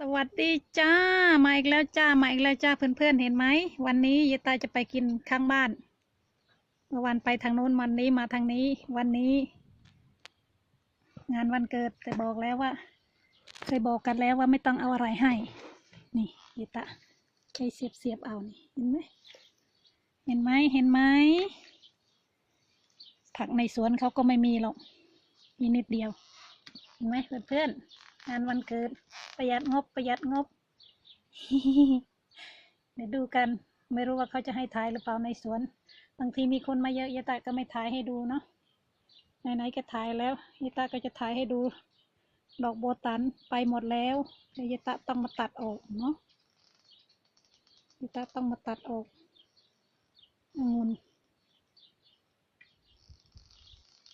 สวัสดีจ้า มาอีกแล้วจ้า มาอีกแล้วจ้าเพื่อนๆเห็นไหม วันนี้ยายตาจะไปกินข้างบ้าน เมื่อวันไปทางโน้นวันนี้มาทางนี้ วันนี้ งานวันเกิดแต่บอกแล้วว่า เคยบอกกันแล้วว่าไม่ต้องเอาอะไรให้ นี่ยายตาใช้เสียบเสียบๆเอานี่เห็นไหมเห็นไหมเห็นไหมผักในสวนเขาก็ไม่มีหรอกมีนิดเดียว เห็นไหมเพื่อนๆ งานวันเกิด ประหยัดงบประหยัดงบ เดี๋ยวดูกัน ไม่รู้ว่าเขาจะให้ถ่ายหรือเปล่าในสวน บางทีมีคนมาเยอะยายตาก็ไม่ถ่ายให้ดูเนาะไหนๆก็ถ่ายแล้วยายตาก็จะถ่ายให้ดู ดอกโบตันไปหมดแล้วเดี๋ยวยายตาต้องมาตัดออกเนาะยายตาต้องมาตัดออกองุ่น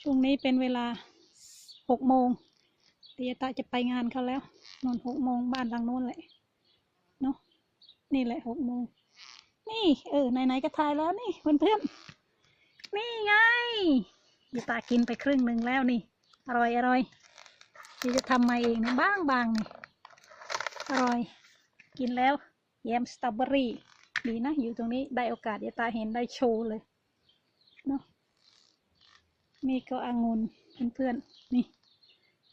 ช่วงนี้เป็นเวลาหกโมง เดี๋ยตาจะไปงานเขาแล้ว นอนหกโมงบ้านหลังโน้นแหละ เนาะนี่แหละหกโมง นี่ เออ ไหนๆก็ถ่ายแล้วนี่เพื่อนๆนี่ไงยายตากินไปครึ่งหนึ่งแล้วนี่ อร่อยอร่อยยจะทำมาเองนะบ้างบางๆนี่ อร่อย กินแล้วแยมสตรอเบอรี่ดีนะ อยู่ตรงนี้ได้โอกาสยายตาเห็นได้โชว์เลยเนาะนี่ก็องุ่นเพื่อนๆนี่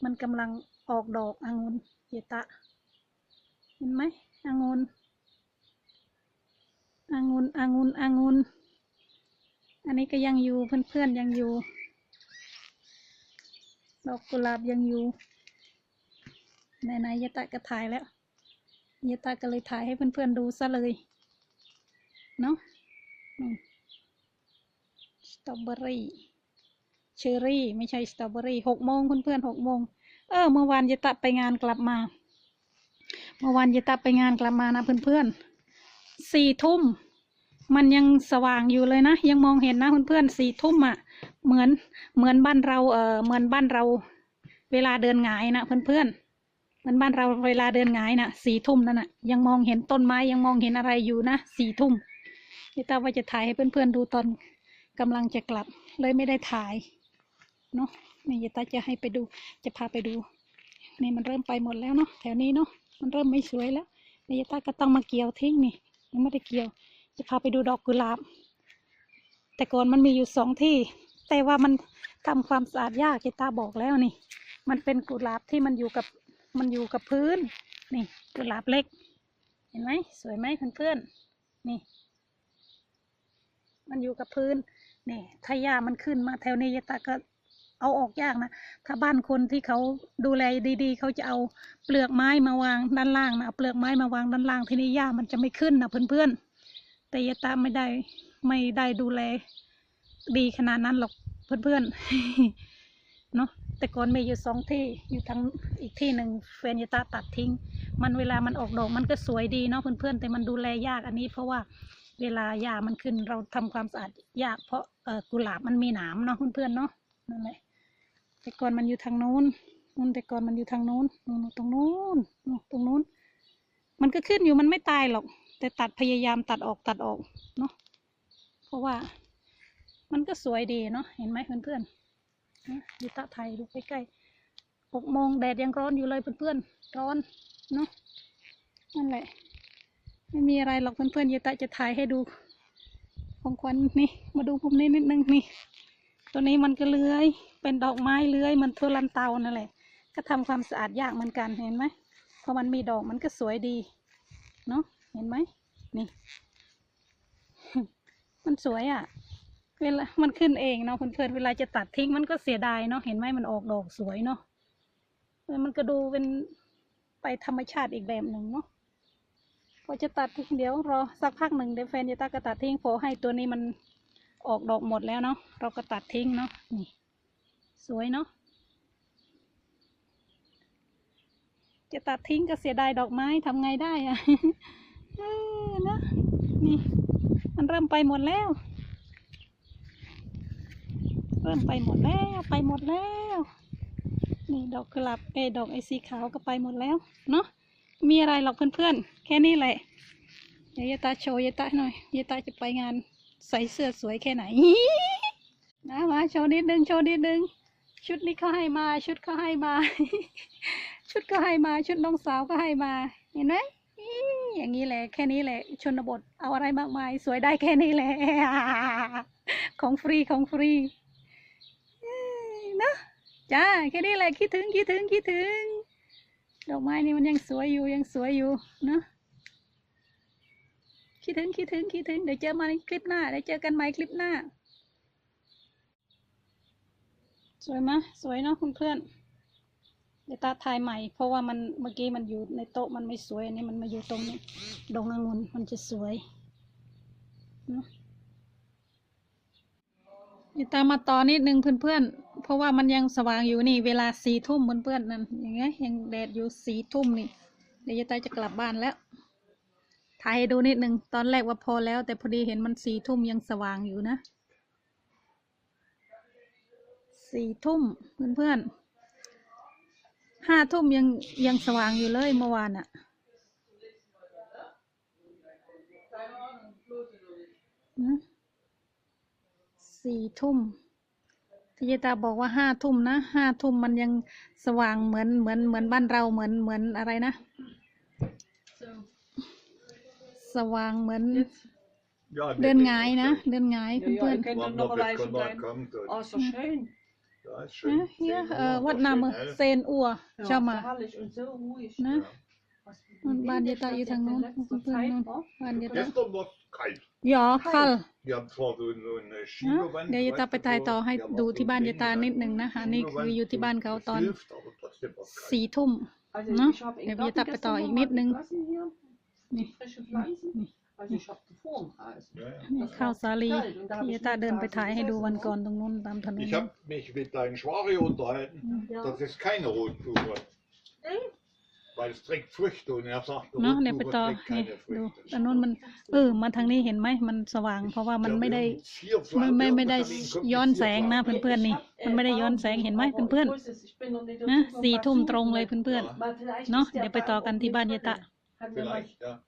มันกำลังออกดอกองุ่นเยตะ เห็นไหมองุ่นองุ่นองุ่นองุ่นอันนี้ก็ยังอยู่เพื่อนๆยังอยู่ ดอกกุหลาบยังอยู่ไหนๆเยตะก็ถ่ายแล้วเยตะก็เลยถ่ายให้เพื่อนๆดูซะเลย เนาะสตรอเบอรี่ เชอรี่ ไม่ใช่สตรอเบอรี่หกโมงเพื่อนๆหกโมงเออ เมื่อวานยายตะไปงานกลับมา เมื่อวานยายตะไปงานกลับมานะเพื่อนๆสี่ทุ่มมันยังสว่างอยู่เลยนะ ยังมองเห็นนะเพื่อนๆสี่ทุ่มอะ เหมือนเหมือนบ้านเราเออเหมือนบ้านเรา เวลาเดินหงายนะเพื่อนๆเหมือนบ้านเราเวลาเดินหงายนะสี่ทุ่มนั่นน่ะ ยังมองเห็นต้นไม้ยังมองเห็นอะไรอยู่นะสี่ทุ่มยายตาว่าจะถ่ายให้เพื่อนๆดูตอนกำลังจะกลับ เลยไม่ได้ถ่าย เนาะนี่ยายตาจะให้ไปดู จะพาไปดู นี่มันเริ่มไปหมดแล้วเนาะแถวนี้เนาะมันเริ่มไม่สวยแล้วนี่ยายตาก็ต้องมาเกี่ยวทิ้งนี่ยังไม่ได้เกี่ยว จะพาไปดูดอกกุหลาบ แต่ก่อนมันมีอยู่สองที่ แต่ว่ามันทำความสะอาดยากยายตาบอกแล้วนี่ มันเป็นกุหลาบที่มันอยู่กับมันอยู่กับพื้น นี่กุหลาบเล็ก เห็นไหมสวยไหมเพื่อนๆนี่ มันอยู่กับพื้นนี่ถ้าหญ้ามันขึ้นมาแถวนี้ยายตาก็ เอาออกยากนะ ถ้าบ้านคนที่เขาดูแลดีๆ เขาจะเอาเปลือกไม้มาวางด้านล่างนะเอาเปลือกไม้มาวางด้านล่างทีนี้หญ้ามันจะไม่ขึ้นนะเพื่อนๆ แต่ยตาไม่ได้ไม่ได้ดูแล ดีขนาดนั้นหรอกเพื่อนๆ เนาะแต่ก่อนมีอยู่สองที่อยู่ทางอีกที่หนึ่งแฟนยตาตัดทิ้ง มันเวลามันออกดอกมันก็สวยดีเนาะเพื่อนๆ แต่มันดูแลยากอันนี้ เพราะว่าเวลาหญ้ามันขึ้นเราทำความสะอาดยากเพราะกุหลาบมันมีหนามเนาะเพื่อนๆเนาะนั่นแหละ แต่ก่อนมันอยู่ทางโน้นนู่นแต่ก่อนมันอยู่ทางโน้นนู่นตรงโน้นนู่นตรงโน้น มันก็ขึ้นอยู่มันไม่ตายหรอก แต่ตัดพยายามตัดออกตัดออกเนาะเพราะว่า มันก็สวยดีเนาะเห็นไหมเพื่อนๆนะดูตะไทยดูใกล้ๆหกโมงแดดยังร้อนอยู่เลยเพื่อนๆร้อนเนาะนั่นแหละ ไม่มีอะไรหรอกเพื่อนๆยายตะจะถ่ายให้ดูของขวัญนี่มาดูมุมนี้นิดนึงนี่ ตัวนี้มันก็เลื้อย เป็นดอกไม้เลื้อยเหมันทั่วลันเตานั่นแหละ ก็ทำความสะอาดยากเหมือนกันเห็นไหมพอมันมีดอกมันก็สวยดี เนาะเห็นไหมนี่ มันสวยอะ่ะ เวลา มันขึ้นเองเนาะเพื่อนๆเวลาจะตัดทิ้งมันก็เสียดายเนาะเห็นไหมมันออกดอกสวยเนาะแล้วมันก็ดูเป็นไปธรรมชาติอีกแบบหนึ่งเนาะพอจะตัดเดี๋ยวรอสักพักหนึ่งเดี๋ยวแฟนจะตัดก็ตัดทิ้งพอให้ตัวนี้มัน ออกดอกหมดแล้วเนาะเราก็ตัดทิ้งเนาะนี่สวยเนาะจะตัดทิ้งก็เสียดายดอกไม้ทำไงได้อะเออนะนี่ มันเริ่มไปหมดแล้ว เริ่มไปหมดแล้วไปหมดแล้ว นี่ดอกกลาบเอดอกไอสีขาวก็ไปหมดแล้ว เนาะมีอะไรหรอกเพื่อนๆ แค่นี้แหละเดี๋ยวยาตาโชว์ยาตาหน่อยยายตาจะไปงาน ใส่เสื้อสวยแค่ไหนนะมาโชว์นิดนึงโชว์นิดนึง ชุดนี้เขาให้มา ชุดเขาให้มา ชุดก็ให้มา ชุดน้องสาวก็ให้มา เห็นไหมอย่างนี้แหละแค่นี้แหละชนบทเอาอะไรมากมาย สวยได้แค่นี้แหละของฟรีของฟรีเนอะจ้าแค่นี้แหละคิดถึงคิดถึงคิดถึง ดอกไม้นี่มันยังสวยอยู่ยังสวยอยู่เนอะ คิดถึงคิดถึงคิดถึงเดี๋ยวเจอมาในคลิปหน้าเดี๋ยวเจอกันใหม่คลิปหน้า สวยไหมสวยเนาะคุณเพื่อน เดี๋ยวตาถ่ายใหม่ เพราะว่ามันเมื่อกี้มันอยู่ในโต๊ะมันไม่สวยอันนี้มันมาอยู่ตรงนี้ดงองุ่นมันจะสวยเนะเดี๋ยวตามมาต่อนิดนึงเพื่อนๆ เพราะว่ามันยังสว่างอยู่นี่ เวลาสี่ทุ่มเพื่อนๆนั่นอย่างเงี้ยยังแดดอยู่สี่ทุ่มนี่เดี๋ยวยายตาจะกลับบ้านแล้ว ถ่ายให้ดูนิดนึง ตอนแรกว่าพอแล้ว แต่พอดีเห็นมันสี่ทุ่มยังสว่างอยู่นะสี่ทุ่มเพื่อนๆห้าทุ่มยังยังสว่างอยู่เลยเมื่อวานอะสี่ทุ่มที่ยายตาบอกว่าห้าทุ่มนะห้าทุ่มมันยังสว่างเหมือนเหมือนเหมือนบ้านเราเหมือนเหมือนอะไรนะ สว่างเหมือน Ja, เดินหงายนะเดินหงาย Ja, เพื่อน ja, ik ken Want er nog nog het wel eens kondak bij. komt. und- Oh, so schön. Ja, ist ๆ schön. นะเฮีย Zehn เอ่อ Uhr, วัด noch นาม schön hell. เซนอัว Ja, ชามา herrlich und so ruhig. นะ Ja. Was Und wie waren die windig da das hier jetzt tang in nun? letzter Und Zeit nun? war. Waren die da? Gestern war es kalt. หยอคัล Die haben zwar so, so eine นะ Schieberwand. เดี๋ยวยายตาไปถ่ายต่อให้ die aber ดู so ที่บ้าน dünn ยายตา dann นิดหนึ่งนะอันนี้คืออยู่ที่บ้านเขาตอน Das hilft, aber trotzdem war's kalt. สี่ทุ่ม Also Ne? ich habe Ja, in wir Garten tappen da gestern ich noch mit, mal ne? gegossen hier. Die Nee. frische Pflanzen. Nee. Also ich habe davor im Haus. Ja, ja. นี่ข้าวสาลีที่ยายตาเดินไปถ่ายให้ดูวันก่อนตรงนู้นตามถนน Ich habe mich mit deinem Schwari unterhalten. Ja. Das ist keine Rotbuche. Weil es trägt Früchte und er sagt, เนาะเนี่ยไป Rotbuche ต่อ trägt นี่ keine ดู Früchte. ตอนนู้นมัน เออ มาทางนี้เห็นไหม มันสว่าง เพราะว่ามันไม่ได้ Vier ไม่ Flammen, ไม่ไม่ได้ irgendwas kommt mit ย้อน vier แสงนะ Flammen. เพื่อนๆนี่ มันไม่ได้ย้อนแสงเห็นไหมเพื่อนๆนะสี่ทุ่มตรงเลยเพื่อนๆๆเนาะเดี๋ยวไปต่อกันที่บ้านยายตะ Vielleicht, ja.